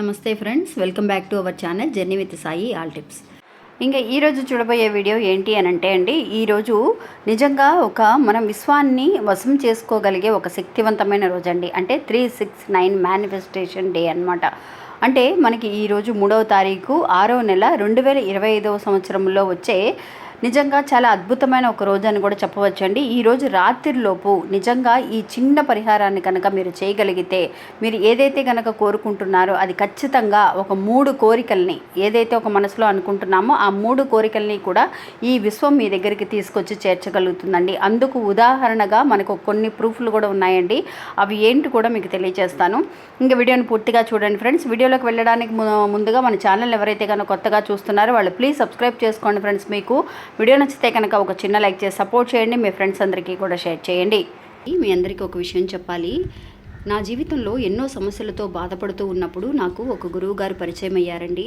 Namaste friends welcome back to our channel journey with Sai all tips. ఇంకా ఈరోజు చూడబోయే video ఏంటి అని అంటే అండి ఈరోజు నిజంగా ఒక మనం విశ్వాన్ని వశం చేసుకోగలిగే ఒక శక్తివంతమైన రోజు అండి అంటే three six nine manifestation day అన్నమాట. అంటే మనకి ఈరోజు మూడవ తారీఖు ఆరో నెల రెండు వేల ఇరవై ఐదవ సంవత్సరంలో వచ్చే నిజంగా చాలా అద్భుతమైన ఒక రోజు అని కూడా చెప్పవచ్చండి. ఈరోజు రాత్రిలోపు నిజంగా ఈ చిన్న పరిహారాన్ని కనుక మీరు చేయగలిగితే మీరు ఏదైతే కనుక కోరుకుంటున్నారో అది ఖచ్చితంగా ఒక మూడు కోరికల్ని ఏదైతే ఒక మనసులో అనుకుంటున్నామో ఆ మూడు కోరికల్ని కూడా ఈ విశ్వం మీ దగ్గరికి తీసుకొచ్చి చేర్చగలుగుతుందండి. అందుకు ఉదాహరణగా మనకు కొన్ని ప్రూఫ్లు కూడా ఉన్నాయండి. అవి ఏంటి కూడా మీకు తెలియజేస్తాను ఇంకా వీడియోని పూర్తిగా చూడండి ఫ్రెండ్స్. వీడియోలోకి వెళ్ళడానికి ము- ముందుగా మన ఛానల్ ఎవరైతే కనుక కొత్తగా చూస్తున్నారో వాళ్ళు ప్లీజ్ సబ్స్క్రైబ్ చేసుకోండి ఫ్రెండ్స్ మీకు. వీడియో నచ్చితే కనుక ఒక చిన్న లైక్ చేసి సపోర్ట్ చేయండి. మీ ఫ్రెండ్స్ అందరికీ కూడా షేర్ చేయండి. మీ అందరికీ ఒక విషయం చెప్పాలి. నా జీవితంలో ఎన్నో సమస్యలతో బాధపడుతూ ఉన్నప్పుడు నాకు ఒక గురువు గారు పరిచయం అయ్యారండి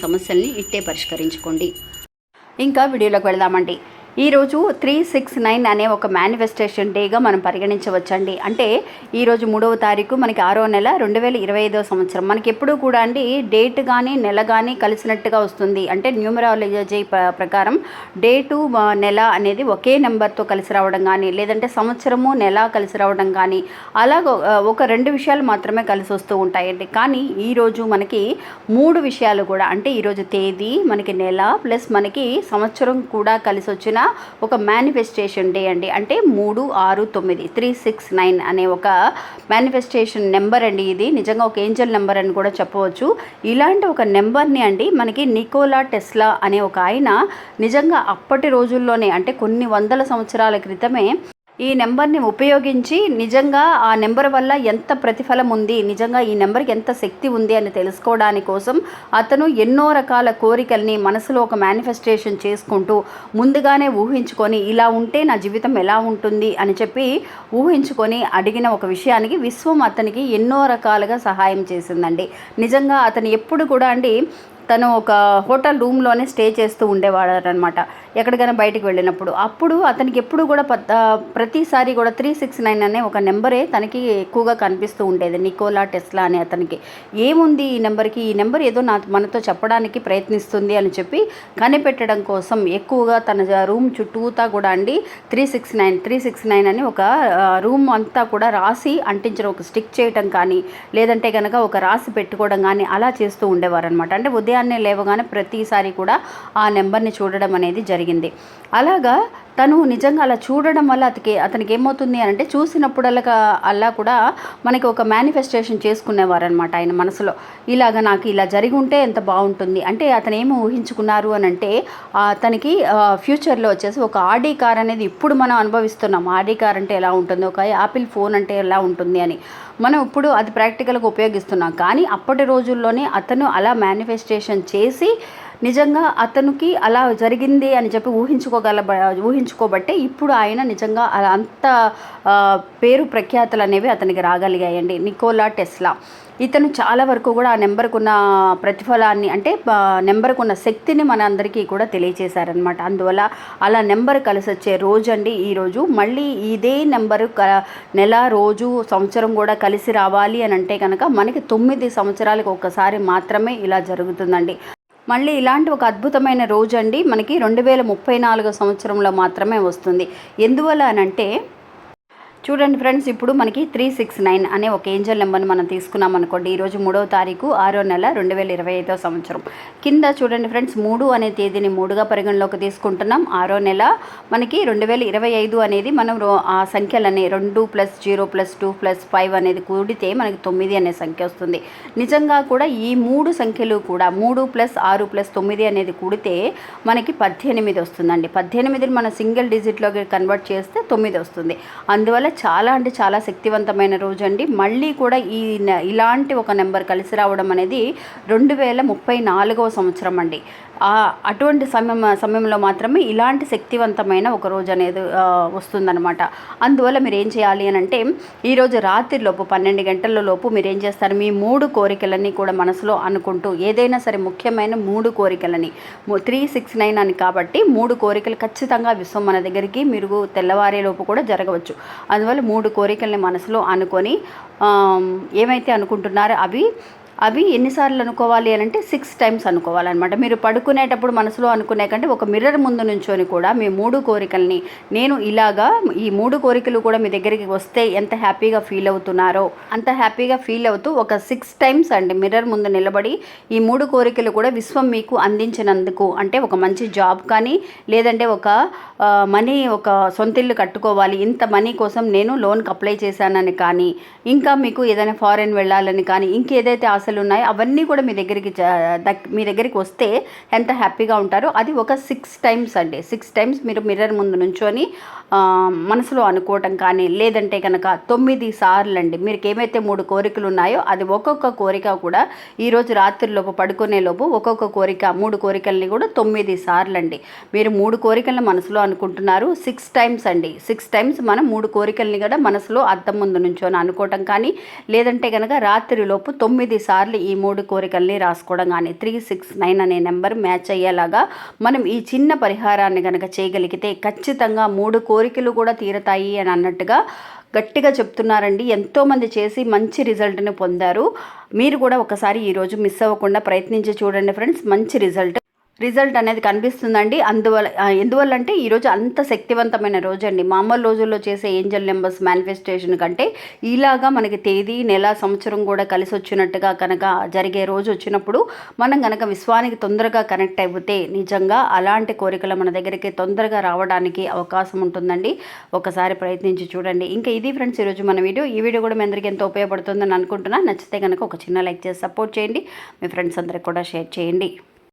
సమస్యల్ని ఇట్టే పరిష్కరించుకోండి. ఇంకా వీడియోలోకి వెళదామండి. ఈరోజు త్రీ సిక్స్ నైన్ అనే ఒక మేనిఫెస్టేషన్ డేగా మనం పరిగణించవచ్చండి. అంటే ఈరోజు మూడవ తారీఖు మనకి ఆరో నెల రెండు వేల ఇరవై ఐదవ సంవత్సరం. మనకి ఎప్పుడూ కూడా అండి డేట్ కానీ నెల కానీ కలిసినట్టుగా వస్తుంది. అంటే న్యూమరాలజీ ప్రకారం డేటు నెల అనేది ఒకే నెంబర్తో కలిసి రావడం కానీ లేదంటే సంవత్సరము నెల కలిసి రావడం కానీ అలాగ ఒక రెండు విషయాలు మాత్రమే కలిసి వస్తూ ఉంటాయండి. కానీ ఈరోజు మనకి మూడు విషయాలు కూడా అంటే ఈరోజు తేదీ మనకి నెల ప్లస్ మనకి సంవత్సరం కూడా కలిసి వచ్చిన ఒక మేనిఫెస్టేషన్ డే అండి. అంటే మూడు ఆరు తొమ్మిది త్రీ సిక్స్ నైన్ అనే ఒక మేనిఫెస్టేషన్ నెంబర్ అండి ఇది. నిజంగా ఒక ఏంజల్ నెంబర్ అని కూడా చెప్పవచ్చు. ఇలాంటి ఒక నెంబర్ని అండి మనకి నికోలా టెస్లా అనే ఒక ఆయన నిజంగా అప్పటి రోజుల్లోనే అంటే కొన్ని వందల సంవత్సరాల క్రితమే ఈ నెంబర్ని ఉపయోగించి నిజంగా ఆ నెంబర్ వల్ల ఎంత ప్రతిఫలం ఉంది నిజంగా ఈ నెంబర్కి ఎంత శక్తి ఉంది అని తెలుసుకోవడానికి కోసం అతను ఎన్నో రకాల కోరికల్ని మనసులో ఒక మేనిఫెస్టేషన్ చేసుకుంటూ ముందుగానే ఊహించుకొని ఇలా ఉంటే నా జీవితం ఎలా ఉంటుంది? అని చెప్పి ఊహించుకొని అడిగిన ఒక విషయానికి విశ్వం అతనికి ఎన్నో రకాలుగా సహాయం చేసిందండి. నిజంగా అతను ఎప్పుడు కూడా అండి తను ఒక హోటల్ రూమ్లోనే స్టే చేస్తూ ఉండేవాడనమాట. ఎక్కడికైనా బయటకు వెళ్ళినప్పుడు. అప్పుడు అతనికి ఎప్పుడు కూడా ప్రతిసారి కూడా త్రీ సిక్స్ నైన్ అనే ఒక నెంబరే తనకి ఎక్కువగా కనిపిస్తూ ఉండేది. నికోలా టెస్లా అనే అతనికి. ఏముంది ఈ నెంబర్కి? ఈ నెంబర్ ఏదో నా మనతో చెప్పడానికి ప్రయత్నిస్తుంది అని చెప్పి కనిపెట్టడం కోసం ఎక్కువగా తన రూమ్ చుట్టూతా కూడా అండి three six nine three six nine అని ఒక రూమ్ అంతా కూడా రాసి అంటించడం ఒక స్టిక్ చేయటం కానీ లేదంటే కనుక ఒక రాసి పెట్టుకోవడం కానీ అలా చేస్తూ ఉండేవారు అనమాట అంటే ఉదయాన్నే లేవగానే ప్రతిసారి కూడా ఆ నెంబర్ని చూడడం అనేది జరిగింది. అలాగా తను నిజంగా అలా చూడడం వల్ల అతనికి అతనికి ఏమవుతుంది అని అంటే చూసినప్పుడల్లా అలా కూడా మనకి ఒక మేనిఫెస్టేషన్ చేసుకునేవారనమాట ఆయన మనసులో. ఇలాగ నాకు ఇలా జరిగి ఉంటే ఎంత బాగుంటుంది. అంటే అతను ఏమి ఊహించుకున్నారు అని అంటే అతనికి తనకి ఫ్యూచర్లో వచ్చేసి ఒక ఆడీ కార్ అనేది ఇప్పుడు మనం అనుభవిస్తున్నాం. ఆడీ కార్ అంటే ఎలా ఉంటుంది ఒక యాపిల్ ఫోన్ అంటే ఎలా ఉంటుంది అని. మనం ఇప్పుడు అది ప్రాక్టికల్గా ఉపయోగిస్తున్నాం. కానీ అప్పటి రోజుల్లోనే అతను అలా మేనిఫెస్టేషన్ చేసి నిజంగా అతనికి అలా జరిగింది అని చెప్పి ఊహించుకోగల ఊహించుకోబట్టే ఇప్పుడు ఆయన నిజంగా అలా అంత పేరు ప్రఖ్యాతులు అనేవి అతనికి రాగలిగాయండి. Nicola Tesla. ఇతను చాలా వరకు కూడా ఆ నెంబర్కున్న ప్రతిఫలాన్ని అంటే నెంబర్కున్న శక్తిని మన అందరికీ కూడా తెలియచేశారనమాట అందువల్ల అలా నెంబర్ కలిసి వచ్చే రోజు. అండి ఈరోజు మళ్ళీ ఇదే నెంబరు క నెల రోజు సంవత్సరం కూడా కలిసి రావాలి అని అంటే కనుక మనకి తొమ్మిది సంవత్సరాలకు ఒకసారి మాత్రమే ఇలా జరుగుతుందండి. మళ్ళీ ఇలాంటి ఒక అద్భుతమైన రోజు అండి మనకి రెండు వేల ముప్పై నాలుగో సంవత్సరంలో మాత్రమే వస్తుంది. ఎందువల్ల అనంటే చూడండి ఫ్రెండ్స్ ఇప్పుడు మనకి త్రీ సిక్స్ నైన్ అనే ఒక ఏంజల్ నెంబర్ని మనం తీసుకున్నాం అనుకోండి. ఈరోజు మూడవ తారీఖు ఆరో నెల రెండు వేల ఇరవై ఐదో సంవత్సరం. కింద చూడండి ఫ్రెండ్స్ మూడు అనే తేదీని మూడుగా పరిగణలోకి తీసుకుంటున్నాం. ఆరో నెల మనకి రెండు వేల ఇరవై ఐదు అనేది మనం రో- ఆ సంఖ్యలనే రెండు plus zero plus two plus five అనేది కూడితే మనకి తొమ్మిది అనే సంఖ్య వస్తుంది. నిజంగా కూడా ఈ మూడు సంఖ్యలు కూడా మూడు ప్లస్ ఆరు ప్లస్ తొమ్మిది అనేది కూడితే మనకి పద్దెనిమిది వస్తుందండి. పద్దెనిమిదిని మనం సింగిల్ డిజిట్లోకి కన్వర్ట్ చేస్తే తొమ్మిది వస్తుంది. అందువల్ల చాలా అంటే చాలా శక్తివంతమైన రోజు అండి మళ్ళీ కూడా ఈ న- ఇలాంటి ఒక నెంబర్ కలిసి రావడం అనేది రెండు వేల ముప్పై నాలుగవ సంవత్సరం అండి. అటువంటి సమయం సమయంలో మాత్రమే ఇలాంటి శక్తివంతమైన ఒక రోజు అనేది వస్తుందన్నమాట. అందువల్ల మీరు ఏం చేయాలి అని అంటే ఈరోజు రాత్రిలోపు పన్నెండు గంటల లోపు మీరు ఏం చేస్తారు? మీ మూడు కోరికలన్నీ కూడా మనసులో అనుకుంటూ ఏదైనా సరే ముఖ్యమైన మూడు కోరికలని త్రీ సిక్స్ నైన్ అని కాబట్టి మూడు కోరికలు ఖచ్చితంగా విశ్వం మన దగ్గరికి మీరు తెల్లవారేలోపు కూడా జరగవచ్చు. అందువల్ల మూడు కోరికల్ని మనసులో అనుకొని ఏమైతే అనుకుంటున్నారో అవి అవి ఎన్నిసార్లు అనుకోవాలి అని అంటే సిక్స్ టైమ్స్ అనుకోవాలన్నమాట. మీరు పడుకునేటప్పుడు మనసులో అనుకునే కంటే ఒక మిర్రర్ ముందు నుంచొని కూడా మీ మూడు కోరికల్ని నేను ఇలాగా ఈ మూడు కోరికలు కూడా మీ దగ్గరికి వస్తే ఎంత హ్యాపీగా ఫీల్ అవుతున్నారో అంత హ్యాపీగా ఫీల్ అవుతూ ఒక సిక్స్ టైమ్స్ అండి మిర్రర్ ముందు నిలబడి ఈ మూడు కోరికలు కూడా విశ్వం మీకు అందించినందుకు. అంటే ఒక మంచి జాబ్ కానీ లేదంటే ఒక మనీ ఒక సొంత ఇల్లు కట్టుకోవాలి ఇంత మనీ కోసం నేను లోన్కి అప్లై చేశానని కానీ ఇంకా మీకు ఏదైనా ఫారెన్ వెళ్ళాలని కానీ ఇంకేదైతే ఆశలు ఉన్నాయి అవన్నీ కూడా మీ దగ్గరికి మీ దగ్గరికి వస్తే ఎంత హ్యాపీగా ఉంటారో అది ఒక సిక్స్ టైమ్స్ అండి. సిక్స్ టైమ్స్ మీరు మిర్రర్ ముందు నుంచొని మనసులో అనుకోవటం కానీ లేదంటే కనుక తొమ్మిది సార్లు అండి మీకు ఏమైతే మూడు కోరికలు ఉన్నాయో అది ఒక్కొక్క కోరిక కూడా ఈరోజు రాత్రిలోపు పడుకునే లోపు ఒక్కొక్క కోరిక మూడు కోరికల్ని కూడా తొమ్మిది సార్లు అండి మీరు మూడు కోరికలను మనసులో అనుకుంటున్నారు సిక్స్ టైమ్స్ అండి. సిక్స్ టైమ్స్ మనం మూడు కోరికల్ని కూడా మనసులో అద్దం ముందు నుంచో అనుకోవటం కానీ లేదంటే కనుక రాత్రిలోపు తొమ్మిది సార్లు ఈ మూడు కోరికల్ని రాసుకోవడం కానీ త్రీ సిక్స్ నైన్ అనే నెంబర్ మ్యాచ్ అయ్యేలాగా మనం ఈ చిన్న పరిహారాన్ని కనుక చేయగలిగితే ఖచ్చితంగా మూడు కోరిక కోరికలు కూడా తీరతాయి అని అన్నట్టుగా గట్టిగా చెప్తున్నారండి. ఎంతోమంది చేసి మంచి రిజల్ట్ని పొందారు. మీరు కూడా ఒకసారి ఈరోజు మిస్ అవ్వకుండా ప్రయత్నించి చూడండి ఫ్రెండ్స్. మంచి రిజల్ట్. రిజల్ట్ అనేది కనిపిస్తుందండి. అందువల్ల ఎందువల్ల అంటే ఈరోజు అంత శక్తివంతమైన రోజు అండి మామూలు రోజుల్లో చేసే ఏంజల్ నెంబర్స్ మేనిఫెస్టేషన్ కంటే ఇలాగా మనకి తేదీ నెల సంవత్సరం కూడా కలిసి వచ్చినట్టుగా కనుక జరిగే రోజు వచ్చినప్పుడు మనం కనుక విశ్వానికి తొందరగా కనెక్ట్ అయిపోతే నిజంగా అలాంటి కోరికలు మన దగ్గరికి తొందరగా రావడానికి అవకాశం ఉంటుందండి. ఒకసారి ప్రయత్నించి చూడండి. ఇంకా ఇది ఫ్రెండ్స్ ఈరోజు మన వీడియో. ఈ వీడియో కూడా మీ అందరికీ ఎంతో ఉపయోగపడుతుందని అనుకుంటున్నా. నచ్చితే కనుక ఒక చిన్న లైక్ చేసి సపోర్ట్ చేయండి. మీ ఫ్రెండ్స్ అందరికి కూడా షేర్ చేయండి.